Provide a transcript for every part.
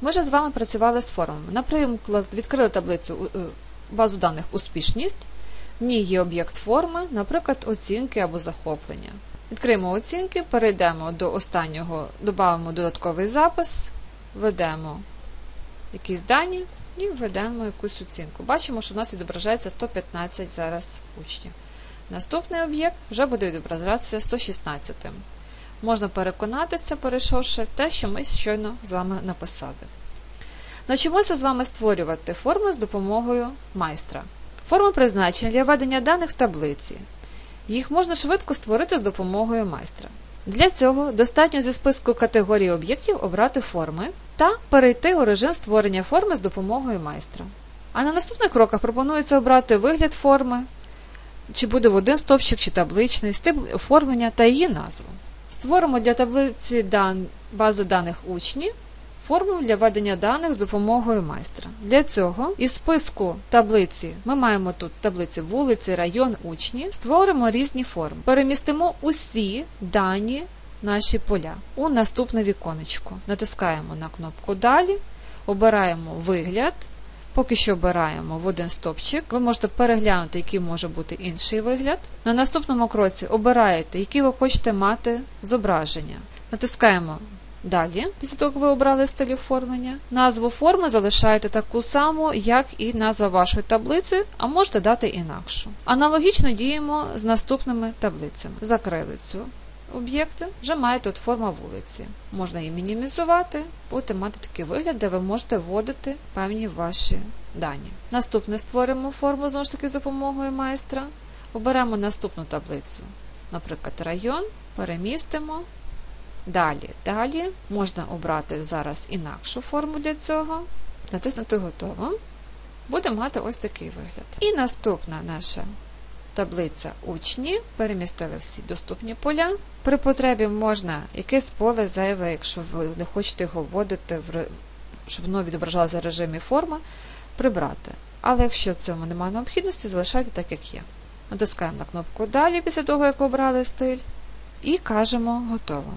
Ми вже з вами працювали з формами. Наприклад, відкрили таблицю е, базу даних успішність. В ній є об'єкт форми, наприклад, оцінки або захоплення. Відкриємо оцінки, перейдемо до останнього, додамо додатковий запис, введемо якісь дані і введемо якусь оцінку. Бачимо, що в нас відображається 115 зараз учнів. Наступний об'єкт вже буде відображатися 116. Можна переконатися, перейшовши те, що ми щойно з вами написали. Навчимося з вами створювати форми з допомогою майстра. Форми призначені для введення даних в таблиці. Їх можна швидко створити з допомогою майстра. Для цього достатньо зі списку категорій об'єктів обрати форми та перейти у режим створення форми з допомогою майстра. А на наступних кроках пропонується обрати вигляд форми, чи буде в один стовпчик чи табличний, стиль оформлення та її назву. Створимо для таблиці дан... бази даних учнів форму для введення даних з допомогою майстра. Для цього із списку таблиці ми маємо тут таблиці вулиці, район, учні, створимо різні форми. Перемістимо усі дані наші поля у наступне віконечко. Натискаємо на кнопку Далі, обираємо вигляд. Поки що обираємо в один стопчик. Ви можете переглянути, який може бути інший вигляд. На наступному кроці обираєте, які ви хочете мати зображення. Натискаємо Далі, після того, як ви обрали стиль оформлення, назву форми залишаєте таку саму, як і назва вашої таблиці, а можете дати інакшу. Аналогічно діємо з наступними таблицями. Закрили цю об'єкти, вже маєте тут форма вулиці. Можна її мінімізувати, будете мати такий вигляд, де ви можете вводити певні ваші дані. Наступне створимо форму знову ж таки з допомогою майстра. Оберемо наступну таблицю, наприклад, район, перемістимо. Далі, далі можна обрати зараз інакшу форму для цього, натиснути Готово. Будемо мати ось такий вигляд. І наступна наша таблиця учні. Перемістили всі доступні поля. При потребі можна якесь поле зайве, якщо ви не хочете його вводити, щоб воно відображалося в режимі форми, прибрати. Але якщо цьому немає необхідності, залишайте так, як є. Натискаємо на кнопку Далі після того, як обрали стиль, і кажемо Готово.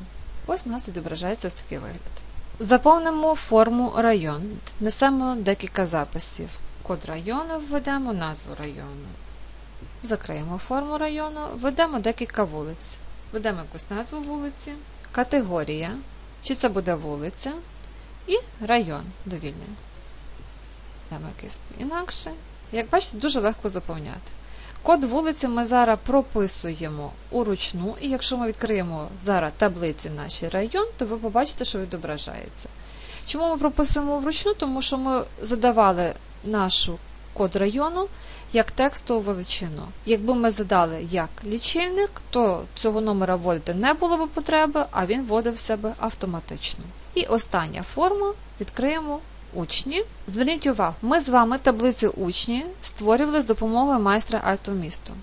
Ось у нас відображається ось такий вигляд. Заповнимо форму район. Внесемо декілька записів. Код району введемо, назву району. Закриємо форму району, введемо декілька вулиць. Введемо якусь назву вулиці, категорія, чи це буде вулиця, і район довільний. Введемо якийсь інакше. Як бачите, дуже легко заповняти. Код вулиці ми зараз прописуємо уручну, і якщо ми відкриємо зараз таблиці наші район, то ви побачите, що відображається. Чому ми прописуємо вручну? Тому що ми задавали нашу код району як текстову величину. Якби ми задали як лічильник, то цього номера вводити не було б потреби, а він вводив себе автоматично. І остання форма відкриємо учні. Зверніть увагу, ми з вами таблиці учні створювали з допомогою майстра Альтомісту.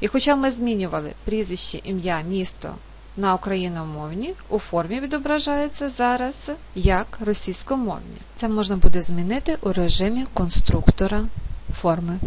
І хоча ми змінювали прізвище, ім'я, місто на україномовні, у формі відображається зараз як російськомовні. Це можна буде змінити у режимі конструктора forma.